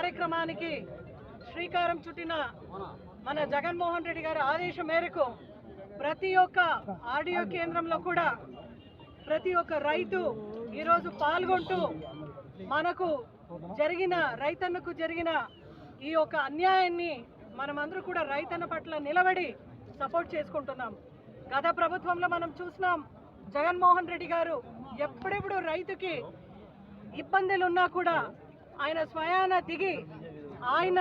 కార్యక్రమానికి శ్రీకారం చుట్టిన మన జగన్మోహన్ రెడ్డి గారి ఆదేశం మేరకు ప్రతి ఒక్క ఆడియో కేంద్రంలో కూడా ప్రతి ఒక్క రైతు ఈరోజు పాల్గొంటూ మనకు జరిగిన రైతన్నకు జరిగిన ఈ యొక్క అన్యాయాన్ని మనమందరూ కూడా రైతన్న పట్ల నిలబడి సపోర్ట్ చేసుకుంటున్నాం. గత ప్రభుత్వంలో మనం చూసినాం జగన్మోహన్ రెడ్డి గారు ఎప్పుడెప్పుడు రైతుకి ఇబ్బందులు ఉన్నా కూడా ఆయన స్వయాన దిగి ఆయన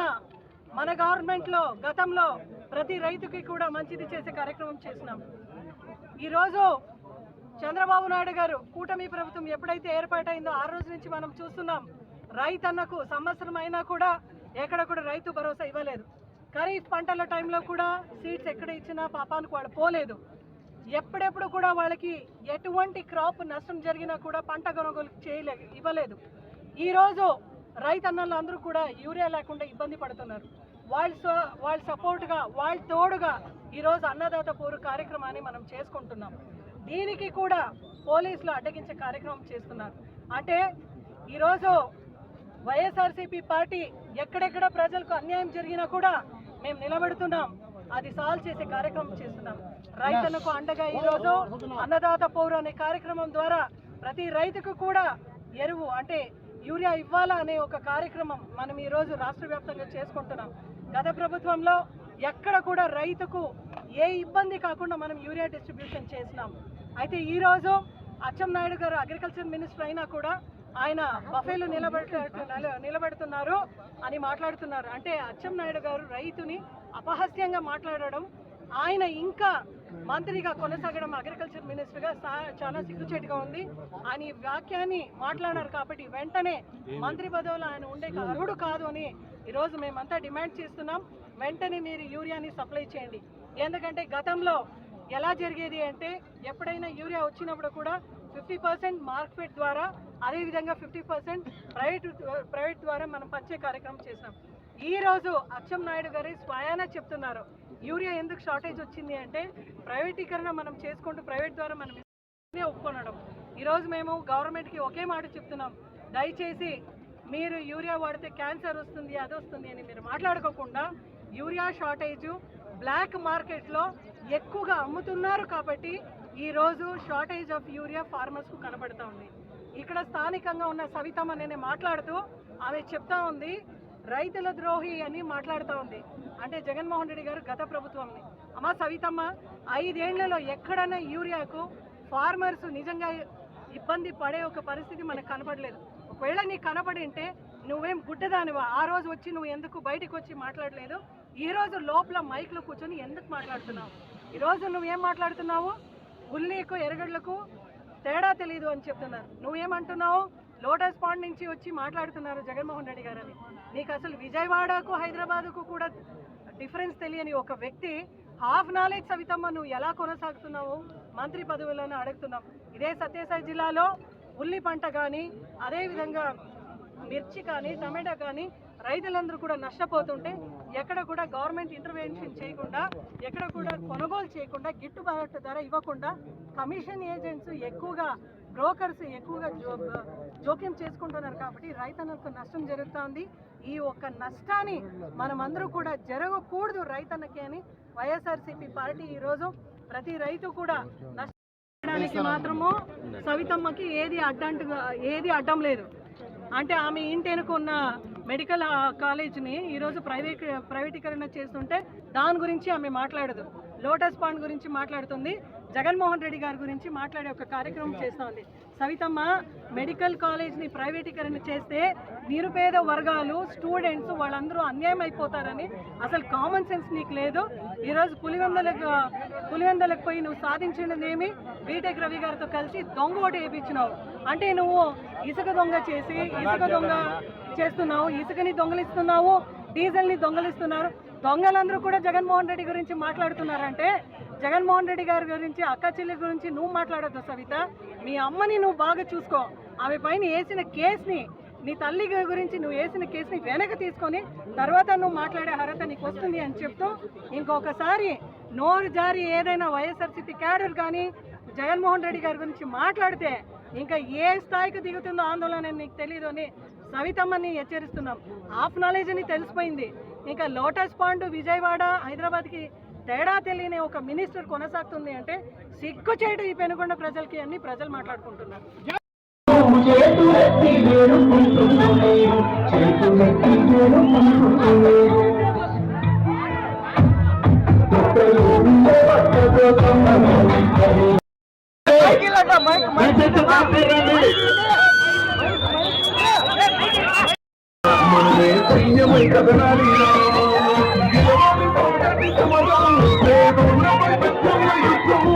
మన గవర్నమెంట్లో గతంలో ప్రతి రైతుకి కూడా మంచిది చేసే కార్యక్రమం చేసినాం. ఈరోజు చంద్రబాబు నాయుడు గారు కూటమి ప్రభుత్వం ఎప్పుడైతే ఏర్పాటైందో ఆ రోజు నుంచి మనం చూస్తున్నాం రైతన్నకు సంవత్సరం అయినా కూడా ఎక్కడ కూడా రైతు భరోసా ఇవ్వలేదు. ఖరీఫ్ పంటల టైంలో కూడా సీడ్స్ ఎక్కడ ఇచ్చినా పాపానికి వాడు పోలేదు. ఎప్పుడెప్పుడు కూడా వాళ్ళకి ఎటువంటి క్రాప్ నష్టం జరిగినా కూడా పంట కొనుగోలు చేయలే ఇవ్వలేదు. ఈరోజు రైతన్నలు అందరూ కూడా యూరియా లేకుండా ఇబ్బంది పడుతున్నారు. వాళ్ళ వాళ్ళ సపోర్ట్గా వాళ్ళ తోడుగా ఈరోజు అన్నదాత పోరు కార్యక్రమాన్ని మనం చేసుకుంటున్నాం. దీనికి కూడా పోలీసులు అడ్డగించే కార్యక్రమం చేస్తున్నారు. అంటే ఈరోజు వైఎస్ఆర్సీపీ పార్టీ ఎక్కడెక్కడ ప్రజలకు అన్యాయం జరిగినా కూడా మేము నిలబెడుతున్నాం. అది సాల్వ్ చేసే కార్యక్రమం చేస్తున్నాం. రైతులకు అండగా ఈరోజు అన్నదాత పౌరు అనే కార్యక్రమం ద్వారా ప్రతి రైతుకు కూడా ఎరువు అంటే యూరియా ఇవ్వాలా అనే ఒక కార్యక్రమం మనం ఈరోజు రాష్ట్ర వ్యాప్తంగా చేసుకుంటున్నాం. గత ప్రభుత్వంలో ఎక్కడ కూడా రైతుకు ఏ ఇబ్బంది కాకుండా మనం యూరియా డిస్ట్రిబ్యూషన్ చేసినాం. అయితే ఈరోజు అచ్చెన్నాయుడు గారు అగ్రికల్చర్ మినిస్టర్ అయినా కూడా ఆయన బఫేలు నిలబెట్ట నిల- నిలబెడుతున్నారు అని మాట్లాడుతున్నారు. అంటే అచ్చెన్నాయుడు గారు రైతుని అపహాస్యంగా మాట్లాడడం ఆయన ఇంకా మంత్రిగా కొనసాగడం అగ్రికల్చర్ మినిస్టర్గా చాలా సిగ్గుచేటుగా ఉంది. ఆయన ఈ వాక్యాన్ని మాట్లాడారు కాబట్టి వెంటనే మంత్రి పదవిలో ఆయన ఉండే అర్హుడు కాదు అని ఈరోజు మేమంతా డిమాండ్ చేస్తున్నాం. వెంటనే మీరు యూరియాని సప్లై చేయండి. ఎందుకంటే గతంలో ఎలా జరిగేది అంటే ఎప్పుడైనా యూరియా వచ్చినప్పుడు కూడా ఫిఫ్టీ పర్సెంట్ మార్కెట్ ద్వారా అదేవిధంగా ఫిఫ్టీ పర్సెంట్ ప్రైవేట్ ప్రైవేట్ ద్వారా మనం పంచే కార్యక్రమం చేసాం ఈ రోజు అచ్చెం నాయుడు గారి స్వయాన చెప్తున్నారు. యూరియా ఎందుకు షార్టేజ్ వచ్చింది అంటే ప్రైవేటీకరణ మనం చేసుకుంటూ ప్రైవేట్ ద్వారా మనం ఒప్పుకొనడం. ఈరోజు మేము గవర్నమెంట్కి ఒకే మాట చెప్తున్నాం. దయచేసి మీరు యూరియా వాడితే క్యాన్సర్ వస్తుంది అది వస్తుంది అని మీరు మాట్లాడుకోకుండా యూరియా షార్టేజ్ బ్లాక్ మార్కెట్లో ఎక్కువగా అమ్ముతున్నారు కాబట్టి ఈరోజు షార్టేజ్ ఆఫ్ యూరియా ఫార్మర్స్కు కనబడుతూ ఉంది. ఇక్కడ స్థానికంగా ఉన్న సవితమ్మ నేనే మాట్లాడుతూ ఆమె చెప్తా ఉంది రైతుల ద్రోహి అని మాట్లాడుతూ ఉంది. అంటే జగన్మోహన్ రెడ్డి గారు గత ప్రభుత్వంని. అమ్మ సవితమ్మ ఐదేళ్ళలో ఎక్కడైనా యూరియాకు ఫార్మర్స్ నిజంగా ఇబ్బంది పడే ఒక పరిస్థితి మనకు కనపడలేదు. ఒకవేళ నీకు కనపడి ఉంటే నువ్వేం గుడ్డదానివా? ఆ రోజు వచ్చి నువ్వు ఎందుకు బయటకు వచ్చి మాట్లాడలేదు? ఈ రోజు లోపల మైక్లో కూర్చొని ఎందుకు మాట్లాడుతున్నావు? ఈరోజు నువ్వేం మాట్లాడుతున్నావు? ఉల్లికు ఎరగడ్లకు తేడా తెలియదు అని చెప్తున్నారు. నువ్వేమంటున్నావు? లోటస్ పాండ్ నుంచి వచ్చి మాట్లాడుతున్నారు జగన్మోహన్ రెడ్డి గారని. నీకు అసలు విజయవాడకు హైదరాబాద్కు కూడా డిఫరెన్స్ తెలియని ఒక వ్యక్తి హాఫ్ నాలెడ్జ్ సవితమ్మ నువ్వు ఎలా కొనసాగుతున్నావు? మంత్రి పదవులను అడుగుతున్నాం. ఇదే సత్యసాయి జిల్లాలో ఉల్లి పంట కానీ అదేవిధంగా మిర్చి కానీ టమాటా కానీ రైతులందరూ కూడా నష్టపోతుంటే ఎక్కడ కూడా గవర్నమెంట్ ఇంటర్వెన్షన్ చేయకుండా ఎక్కడ కూడా కొనుగోలు చేయకుండా గిట్టుబాటు ధర ఇవ్వకుండా కమిషన్ ఏజెంట్స్ ఎక్కువగా బ్రోకర్స్ ఎక్కువగా జో జోక్యం చేసుకుంటున్నారు కాబట్టి రైతన్నలకు నష్టం జరుగుతోంది. ఈ ఒక్క నష్టాన్ని మనమందరూ కూడా జరగకూడదు రైతన్నకి అని వైఎస్ఆర్సీపీ పార్టీ ఈరోజు ప్రతి రైతు కూడా నష్టడానికి మాత్రము సవితమ్మకి ఏది అడ్డంటుగా ఏది అడ్డం లేదు. అంటే ఆమె ఇంటి వెనుకున్న మెడికల్ కాలేజ్ని ఈరోజు ప్రైవేట్ ప్రైవేటీకరణ చేస్తుంటే దాని గురించి ఆమె మాట్లాడదు. లోటస్ పాండ్ గురించి మాట్లాడుతుంది. జగన్మోహన్ రెడ్డి గారి గురించి మాట్లాడే ఒక కార్యక్రమం చేస్తోంది సవితమ్మ మెడికల్ కాలేజ్ని ప్రైవేటీకరణ చేస్తే నిరుపేద వర్గాలు స్టూడెంట్స్ వాళ్ళందరూ అన్యాయం అయిపోతారని అసలు కామన్ సెన్స్ నీకు లేదు? ఈరోజు పులివెందలకు పులివెందలకు పోయి నువ్వు సాధించినదేమి? బీటెక్ రవి గారితో కలిసి దొంగ ఓటు వేయించినావు. అంటే నువ్వు ఇసుక దొంగ చేసి ఇసుక దొంగ చేస్తున్నావు ఇసుకని దొంగలిస్తున్నావు డీజిల్ని దొంగలిస్తున్నారు. దొంగలందరూ కూడా జగన్మోహన్ రెడ్డి గురించి మాట్లాడుతున్నారంటే జగన్మోహన్ రెడ్డి గారి గురించి అక్క చెల్లి గురించి నువ్వు మాట్లాడద్దు సవిత. మీ అమ్మని నువ్వు బాగా చూసుకో. ఆమె పైన వేసిన కేసుని నీ తల్లి గురించి నువ్వు వేసిన కేసుని వెనక తీసుకొని తర్వాత నువ్వు మాట్లాడే అర్హత నీకు వస్తుంది అని చెప్తూ ఇంకొకసారి నోరు జారి ఏదైనా వైఎస్ఆర్సీపీ క్యాడర్ కానీ జగన్మోహన్ రెడ్డి గారి గురించి మాట్లాడితే ఇంకా ఏ స్థాయికి దిగుతుందో ఆందోళన అని నీకు తెలియదు అని సవితమ్మని హెచ్చరిస్తున్నాం. హాఫ్ నాలెడ్జ్ అని తెలిసిపోయింది. ఇంకా లోటస్ పాండ్ విజయవాడ హైదరాబాద్కి తేడా తెలియని ఒక మినిస్టర్ కొనసాగుతుంది అంటే సిగ్గు చేయడం ఈ పెనుగొండ ప్రజలకి అని ప్రజలు మాట్లాడుకుంటున్నారు. చేతులెత్తి వేడుకుంటున్నారు సైన్యమై కదనాలి గెలవాలి సమరం లేదు యుద్ధము.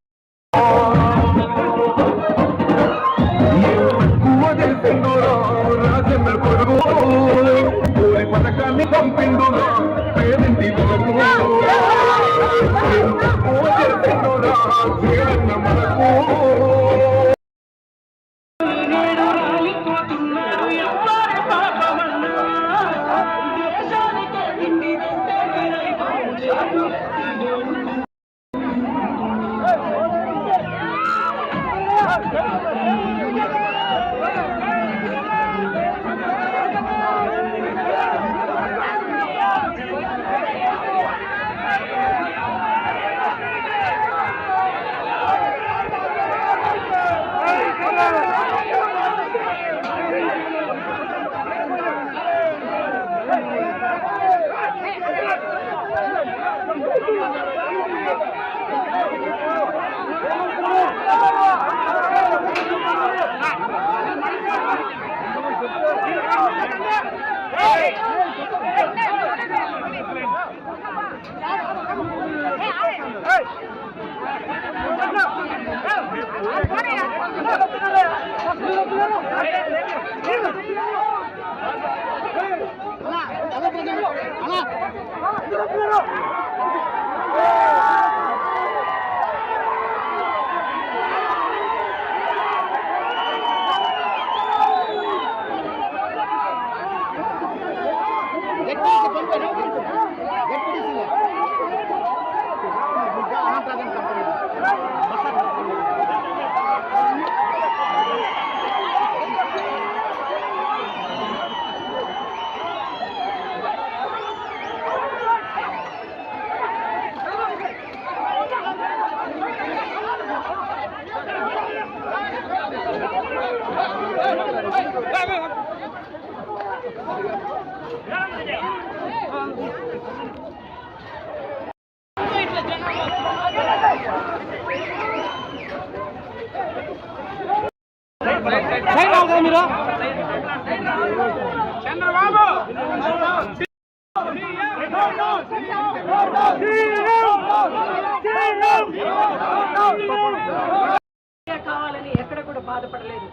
కావాలని ఎక్కడ కూడా బాధపడలేదు.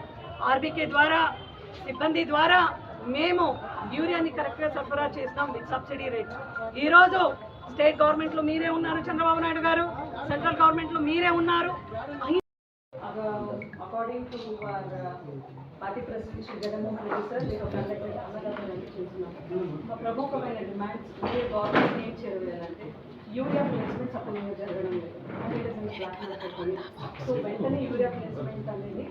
ఆర్బీకే ద్వారా సిబ్బంది ద్వారా మేము యూరియాని కరెక్ట్గా సరఫరా చేసినాం విత్ సబ్సిడీ రేట్. ఈరోజు స్టేట్ గవర్నమెంట్లో మీరే ఉన్నారు చంద్రబాబు నాయుడు గారు. సెంట్రల్ గవర్నమెంట్లో మీరే ఉన్నారు. According to party president Shri Jaganmohan Reddy sir మీరు కండక్టెడ్ అన్నదాతలు చేస్తున్నాం మా ప్రముఖమైన డిమాండ్స్ ఏ గవర్నమెంట్ ఏం చేయాలంటే యూరియా ప్లేస్మెంట్ సపోర్ట్ జరగడం లేదు. సో వెంటనే యూరియా ప్లేస్మెంట్ అనేది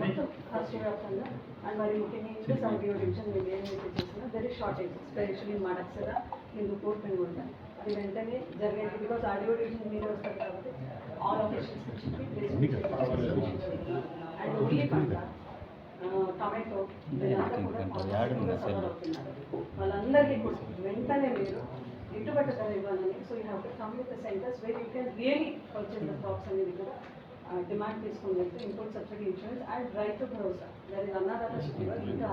మొత్తం రాష్ట్ర వ్యాప్తంగా అండ్ మరి ముఖ్యంగా ఇంటి సంఖ్య డివిజన్ మేము ఏమైతే చేస్తున్నా there is shortage especially Madakasira Hindupur Penukonda. అది వెంటనే జరిగేది బికాస్ ఆడియో డివిజన్ మీరే వస్తారు కాబట్టి ఆల్ ఆఫీషియల్స్ అండ్ ఉల్లి పంట టమాటో కూడా. వాళ్ళందరికీ వెంటనే మీరు గిట్టుబాటు ధర ఇవ్వాలని so you have to come with centres where you can really purchase the crops అనేది కూడా డిమాండ్ తీసుకుని వెళ్తే import subsidy insurance and Rythu Bharosa దాని అన్నదాత ఇంకా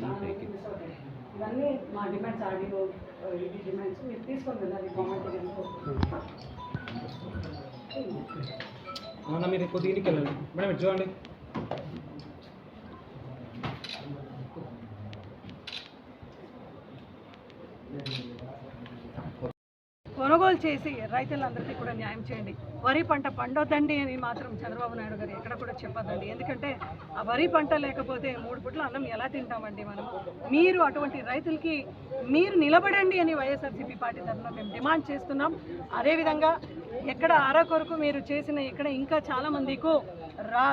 చాలా. ఇవన్నీ మా డిమాండ్స్ ఆడియో ఇది డిమాండ్స్ మీరు తీసుకొని వెళ్ళాలి గవర్నమెంట్ మీరు కొద్దిగా ఇంటికి వెళ్ళండి మేడం ఇటు చూడండి కొనుగోలు చేసి రైతులందరికీ కూడా న్యాయం చేయండి. వరి పంట పండొద్దండి అని మాత్రం చంద్రబాబు నాయుడు గారు ఎక్కడ కూడా చెప్పొద్దండి. ఎందుకంటే ఆ వరి పంట లేకపోతే మూడు పుట్ల అన్నం ఎలా తింటామండి మనం మీరు అటువంటి రైతులకి మీరు నిలబడండి అని వైఎస్ఆర్సీపీ పార్టీ తరఫున మేము డిమాండ్ చేస్తున్నాం. అదేవిధంగా ఎక్కడ అర కొరకు మీరు చేసిన ఇక్కడ ఇంకా చాలా మందికు రా